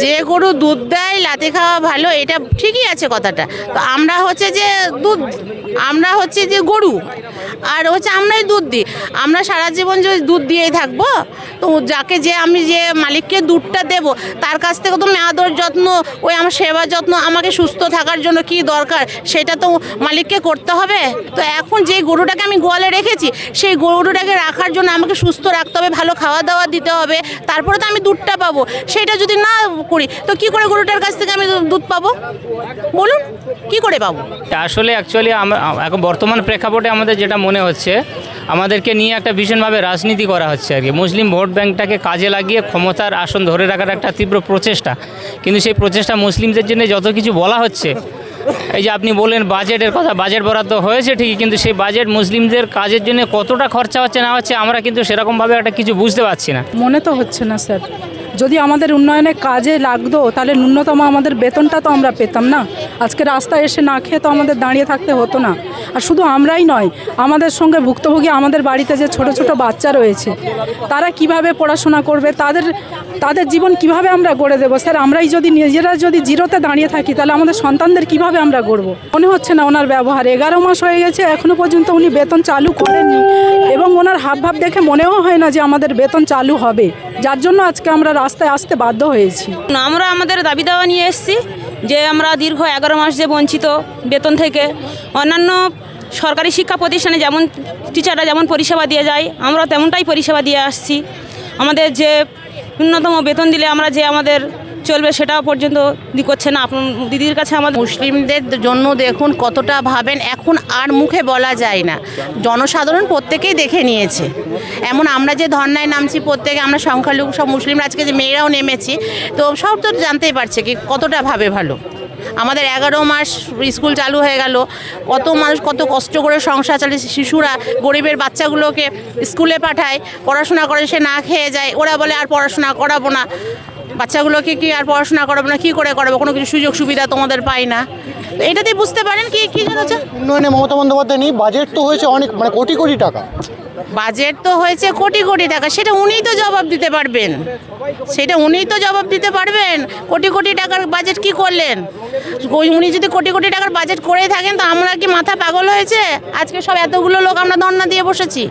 যে গরু দুধ দেয় লাতে খাওয়া ভালো, এটা ঠিকই আছে কথাটা। তো আমরা হচ্ছে যে দুধ আমরা হচ্ছে যে গরু, আর হচ্ছে আমরাই দুধ দিই। আমরা সারা জীবন যদি দুধ দিয়েই থাকব, তো যাকে যে আমি যে মালিককে দুধটা দেব, তার কাছ থেকে তো মেয়াদর যত্ন, ওই আমার সেবা যত্ন, আমাকে সুস্থ থাকার জন্য কি দরকার, সেটা তো মালিককে করতে হবে। তো এখন যে গরুটাকে আমি গোয়ালে রেখেছি, সেই গরুটাকে রাখার জন্য আমাকে সুস্থ রাখতে হবে, ভালো খাওয়া দাওয়া দিতে হবে, তারপরে তো আমি দুধটা পাবো। সেটা যদি না করি, তো কি করে গরুটার কাছ থেকে আমি দুধ পাবো? বলুন, কি করে পাবো? আসলে অ্যাকচুয়ালি এখন বর্তমান প্রেক্ষাপটে আমাদের যেটা মনে হচ্ছে, আমাদেরকে নিয়ে একটা ভীষণভাবে রাজনীতি করা হচ্ছে আর কি। মুসলিম ভোট ব্যাংকটাকে কাজে লাগিয়ে ক্ষমতার আসন ধরে রাখার একটা তীব্র প্রচেষ্টা। কিন্তু সেই প্রচেষ্টা মুসলিমদের জন্য যত কিছু বলা হচ্ছে, এই যে আপনি বললেন বাজেটের কথা, বাজেট বরাদ্দ হয়েছে ঠিকই, কিন্তু সেই বাজেট মুসলিমদের কাজের জন্য কতটা খরচা হচ্ছে না হচ্ছে আমরা কিন্তু সেরকমভাবে একটা কিছু বুঝতে পারছি না। মনে তো হচ্ছে না, স্যার। যদি আমাদের উন্নয়নে কাজে লাগতো, তাহলে ন্যূনতম আমাদের বেতনটা তো আমরা পেতাম না। আজকে রাস্তায় এসে না খেয়ে তো আমাদের দাঁড়িয়ে থাকতে হতো না। আর শুধু আমরাই নয়, আমাদের সঙ্গে ভুক্তভোগী আমাদের বাড়িতে যে ছোট ছোট বাচ্চা রয়েছে, তারা কীভাবে পড়াশোনা করবে, তাদের তাদের জীবন কীভাবে আমরা গড়ে দেবো? স্যার, আমরাই যদি নিজেরা যদি জিরোতে দাঁড়িয়ে থাকি, তাহলে আমাদের সন্তানদের কীভাবে আমরা গড়বো? মনে হচ্ছে না ওনার ব্যবহার। এগারো মাস হয়ে গেছে, এখনও পর্যন্ত উনি বেতন চালু করেননি এবং ওনার হাব ভাব দেখে মনেও হয় না যে আমাদের বেতন চালু হবে। যার জন্য আজকে আমরা রাস্তায় আসতে বাধ্য হয়েছি। আমরা আমাদের দাবি দাওয়া নিয়ে এসেছি যে আমরা দীর্ঘ এগারো মাস যে বঞ্চিত বেতন থেকে, অন্যান্য সরকারি শিক্ষা প্রতিষ্ঠানে যেমন টিচাররা যেমন পরিষেবা দিয়ে যায় আমরা তেমনটাই পরিষেবা দিয়ে আসছি। আমাদের যে ন্যূনতম বেতন দিলে আমরা যে আমাদের চলবে সেটাও পর্যন্ত করছে না। আপনার দিদির কাছে আমাদের মুসলিমদের জন্য দেখুন কতটা ভাবেন, এখন আর মুখে বলা যায় না। জনসাধারণ প্রত্যেকেই দেখে নিয়েছে। এমন আমরা যে ধর্নায় নামছি, প্রত্যেকে আমরা সংখ্যালঘু সব মুসলিমরা, আজকে যে মেয়েরাও নেমেছি, তো সব তো জানতেই পারছে কি কতটা ভাবে ভালো। আমাদের এগারো মাস স্কুল চালু হয়ে গেল। কত মানুষ কত কষ্ট করে সংসার চালিয়ে শিশুরা গরিবের বাচ্চাগুলোকে স্কুলে পাঠায়, পড়াশোনা করে, সে না খেয়ে যায়। ওরা বলে, আর পড়াশোনা করাবো না। বাচ্চাগুলোকে কি আর পড়াশোনা করাবো না? কী করে করাবো? কোনো কিছু সুযোগ সুবিধা তোমাদের পাই না। তো এটাতেই বুঝতে পারেন কি, কী যেন হচ্ছে উন্নয়নে মমতা বন্দ্যোপাধ্যায় নেই। বাজেট তো হয়েছে অনেক মানে কোটি কোটি টাকা। বাজেট তো হয়েছে কোটি কোটি টাকা, সেটা উনিই তো জবাব দিতে পারবেন। সেটা উনিই তো জবাব দিতে পারবেন। কোটি কোটি টাকার বাজেট কি করলেন? উনি যদি কোটি কোটি টাকার বাজেট করে থাকেন, তো আমরা কি মাথা পাগল হয়েছে? আজকে সব এতগুলো লোক আমরা ধর্না দিয়ে বসেছি।